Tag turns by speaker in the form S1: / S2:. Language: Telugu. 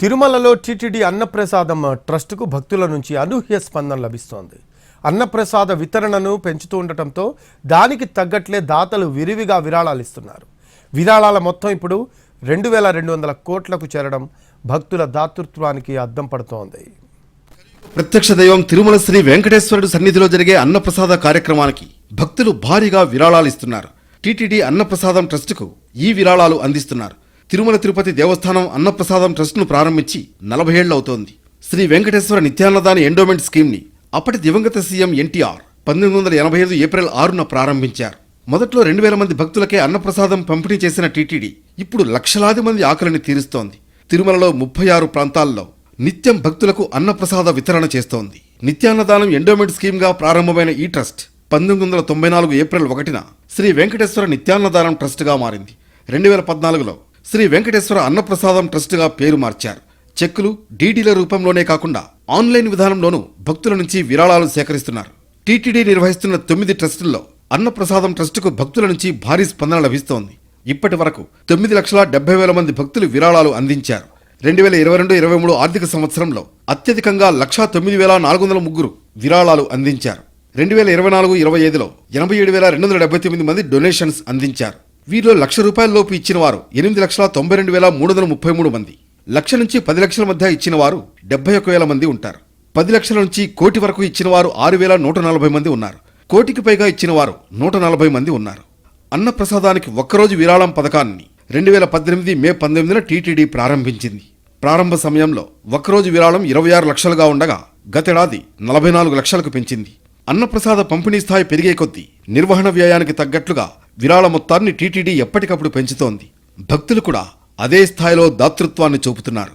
S1: తిరుమలలో టీటీడీ అన్నప్రసాదం ట్రస్టుకు భక్తుల నుంచి అనూహ్య స్పందన లభిస్తోంది. అన్నప్రసాద వితరణను పెంచుతూ ఉండటంతో దానికి తగ్గట్లే దాతలు విరివిగా విరాళాలు ఇస్తున్నారు. విరాళాల మొత్తం ఇప్పుడు రెండు వేల రెండు వందల కోట్లకు చేరడం భక్తుల దాతృత్వానికి అద్దం పడుతోంది.
S2: ప్రత్యక్ష దైవం తిరుమల శ్రీ వెంకటేశ్వరుడు సన్నిధిలో జరిగే అన్నప్రసాద కార్యక్రమానికి భక్తులు భారీగా విరాళాలు ఇస్తున్నారు. టీటీడీ అన్నప్రసాదం ట్రస్టుకు ఈ విరాళాలు అందిస్తున్నారు. తిరుమల తిరుపతి దేవస్థానం అన్నప్రసాదం ట్రస్ట్ను ప్రారంభించి నలభై ఏళ్ళవుతోంది శ్రీ వెంకటేశ్వర నిత్యాన్నదాన ఎండోమెంట్ స్కీమ్ని అప్పటి దివంగత సీఎం ఎన్టీఆర్ పంతొమ్మిది వందల ఎనభై ఐదు ఏప్రిల్ ఆరున ప్రారంభించారు. మొదట్లో రెండు వేల మంది భక్తులకే అన్నప్రసాదం పంపిణీ చేసిన టీటీడీ ఇప్పుడు లక్షలాది మంది ఆకలిని తీరుస్తోంది. తిరుమలలో ముప్పై ఆరు ప్రాంతాల్లో నిత్యం భక్తులకు అన్నప్రసాద వితరణ చేస్తోంది. నిత్యాన్నదానం ఎండోమెంట్ స్కీమ్గా ప్రారంభమైన ఈ ట్రస్ట్ పంతొమ్మిది వందల తొంభై నాలుగు ఏప్రిల్ ఒకటిన శ్రీ వెంకటేశ్వర నిత్యాన్నదానం ట్రస్ట్గా మారింది. రెండు వేల పద్నాలుగులో శ్రీ వెంకటేశ్వర అన్నప్రసాదం ట్రస్టుగా పేరు మార్చారు. చెక్కులు డీడీల రూపంలోనే కాకుండా ఆన్లైన్ విధానంలోనూ భక్తుల నుంచి విరాళాలు సేకరిస్తున్నారు. టీటీడీ నిర్వహిస్తున్న తొమ్మిది ట్రస్టుల్లో అన్నప్రసాదం ట్రస్టుకు భక్తుల నుంచి భారీ స్పందన లభిస్తోంది. ఇప్పటి వరకు తొమ్మిది లక్షల డెబ్బై వేల మంది భక్తులు విరాళాలు అందించారు. రెండు వేల ఇరవై రెండు ఇరవై మూడు ఆర్థిక సంవత్సరంలో అత్యధికంగా లక్షా తొమ్మిది వేల నాలుగు వందల ముగ్గురు విరాళాలు అందించారు. రెండు వేల ఇరవై నాలుగు ఇరవై ఐదులో ఎనభై ఏడు వేల రెండు వందల డెబ్బై తొమ్మిది మంది డొనేషన్స్ అందించారు. వీరిలో లక్ష రూపాయల లోపు ఇచ్చిన వారు ఎనిమిది లక్షల తొంభై రెండు వేల మూడు వందల ముప్పై మూడు మంది. లక్ష నుంచి పది లక్షల మధ్య ఇచ్చిన వారు డెబ్బై ఒక వేల మంది ఉంటారు. పది లక్షల నుంచి కోటి వరకు ఇచ్చిన వారు ఆరు వేల నూట నలభై మంది ఉన్నారు. కోటికి పైగా ఇచ్చిన వారు నూట నలభై మంది ఉన్నారు. అన్నప్రసాదానికి ఒక్కరోజు విరాళం పథకాన్ని రెండు వేల పద్దెనిమిది మే పంతొమ్మిదిన టీటీడీ ప్రారంభించింది. ప్రారంభ సమయంలో ఒక్కరోజు విరాళం ఇరవై ఆరు లక్షలుగా ఉండగా గతేడాది నలభై నాలుగు లక్షలకు పెంచింది. అన్నప్రసాద పంపిణీ స్థాయి పెరిగే కొద్దీ నిర్వహణ వ్యయానికి తగ్గట్లుగా విరాళ మొత్తాన్ని టీటీడీ ఎప్పటికప్పుడు పెంచుతోంది. భక్తులు కూడా అదే స్థాయిలో దాతృత్వాన్ని చూపుతున్నారు.